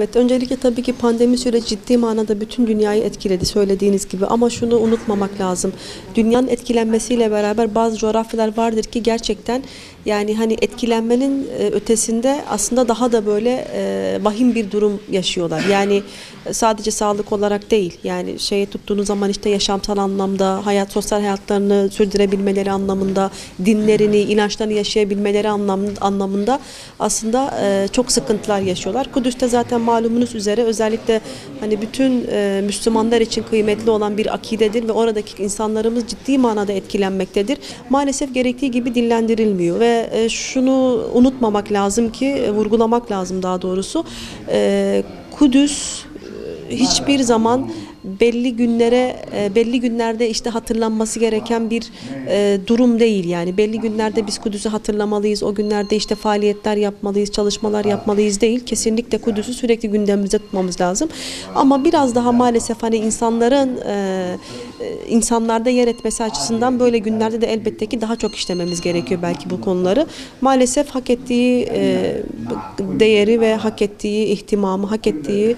Evet, öncelikle tabii ki pandemi süreci ciddi manada bütün dünyayı etkiledi söylediğiniz gibi ama şunu unutmamak lazım. Dünyanın etkilenmesiyle beraber bazı coğrafyalar vardır ki gerçekten yani hani etkilenmenin e, ötesinde aslında daha da böyle e, vahim bir durum yaşıyorlar. Yani e, sadece sağlık olarak değil yani şeye tuttuğunuz zaman işte yaşamsal anlamda, hayat sosyal hayatlarını sürdürebilmeleri anlamında, dinlerini, inançlarını yaşayabilmeleri anlam- anlamında aslında çok sıkıntılar yaşıyorlar. Kudüs'te zaten malumunuz üzere özellikle hani bütün Müslümanlar için kıymetli olan bir akidedir ve oradaki insanlarımız ciddi manada etkilenmektedir. Maalesef gerektiği gibi dillendirilmiyor ve e, şunu unutmamak lazım ki e, vurgulamak lazım daha doğrusu. E, Kudüs hiçbir zaman belli günlere e, belli günlerde işte hatırlanması gereken bir e, durum değil yani. Belli günlerde biz Kudüs'ü hatırlamalıyız o günlerde işte faaliyetler yapmalıyız çalışmalar yapmalıyız değil. Kesinlikle Kudüs'ü sürekli gündemimizde tutmamız lazım. Ama biraz daha maalesef hani insanların e, insanlarda yer etmesi açısından böyle günlerde de elbette ki daha çok işlememiz gerekiyor belki bu konuları. Maalesef hak ettiği değeri ve hak ettiği ihtimamı hak ettiği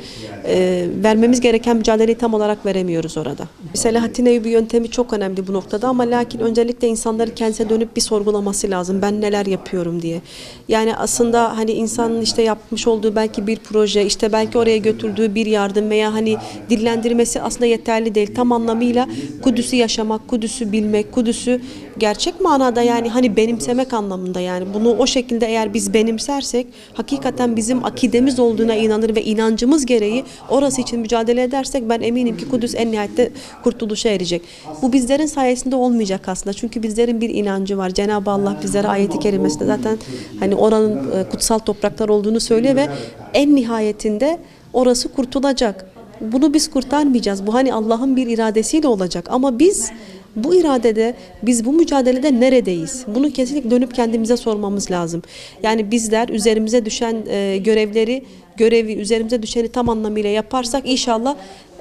vermemiz gereken mücadeleyi tam olarak veremiyoruz orada. Selahattin Eyyubi yöntemi çok önemli bu noktada ama lakin öncelikle insanları kendisine dönüp bir sorgulaması lazım. Ben neler yapıyorum diye. Yani aslında hani insanın işte yapmış olduğu belki bir proje, işte belki oraya götürdüğü bir yardım veya hani dillendirmesi aslında yeterli değil. Tam anlamıyla Kudüs'ü yaşamak, Kudüs'ü bilmek, Kudüs'ü gerçek manada yani hani benimsemek anlamında yani bunu o şekilde eğer biz benimsersek hakikaten bizim akidemiz olduğuna inanır ve inancımız gereği orası için mücadele edersek ben eminim ki Kudüs en nihayette kurtuluşa erecek. Bu bizlerin sayesinde olmayacak aslında. Çünkü bizlerin bir inancı var. Cenab-ı Allah bizlere ayeti kerimesinde zaten hani oranın e, kutsal topraklar olduğunu söylüyor ve en nihayetinde orası kurtulacak. Bunu biz kurtarmayacağız. Bu hani Allah'ın bir iradesiyle olacak. Ama biz bu iradede, biz bu mücadelede neredeyiz? Bunu kesinlikle dönüp kendimize sormamız lazım. Yani bizler üzerimize düşen e, görevleri, görevi, üzerimize düşeni tam anlamıyla yaparsak inşallah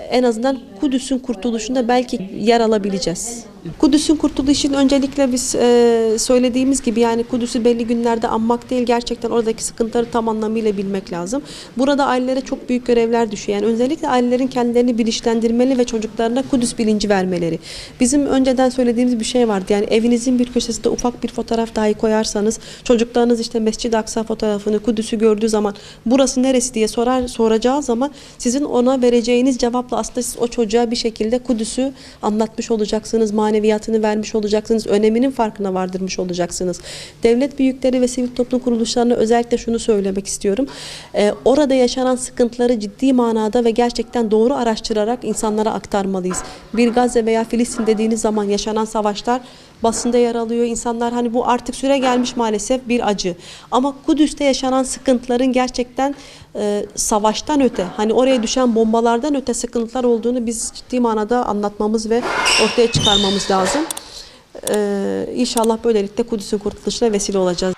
en azından Kudüs'ün kurtuluşunda belki yer alabileceğiz. Kudüs'ün kurtuluşu için öncelikle biz e, söylediğimiz gibi yani Kudüs'ü belli günlerde anmak değil gerçekten oradaki sıkıntıları tam anlamıyla bilmek lazım. Burada ailelere çok büyük görevler düşüyor. Yani özellikle ailelerin kendilerini bilinçlendirmeli ve çocuklarına Kudüs bilinci vermeleri. Bizim önceden söylediğimiz bir şey vardı. Yani evinizin bir köşesinde ufak bir fotoğraf dahi koyarsanız çocuklarınız işte Mescid-i Aksa fotoğrafını Kudüs'ü gördüğü zaman burası neresi diye sorar soracağı zaman sizin ona vereceğiniz cevapla aslında siz o çocuğa bir şekilde Kudüs'ü anlatmış olacaksınız, maneviyatını vermiş olacaksınız, öneminin farkına vardırmış olacaksınız. Devlet büyükleri ve sivil toplum kuruluşlarına özellikle şunu söylemek istiyorum. Ee, orada yaşanan sıkıntıları ciddi manada ve gerçekten doğru araştırarak insanlara aktarmalıyız. Bir Gazze veya Filistin dediğiniz zaman yaşanan savaşlar basında yer alıyor. İnsanlar hani bu artık süre gelmiş maalesef bir acı. Ama Kudüs'te yaşanan sıkıntıların gerçekten e, savaştan öte, hani oraya düşen bombalardan öte sıkıntılar olduğunu biz ciddi manada anlatmamız ve ortaya çıkarmamız lazım. Ee, inşallah böylelikle Kudüs'ün kurtuluşuna vesile olacağız.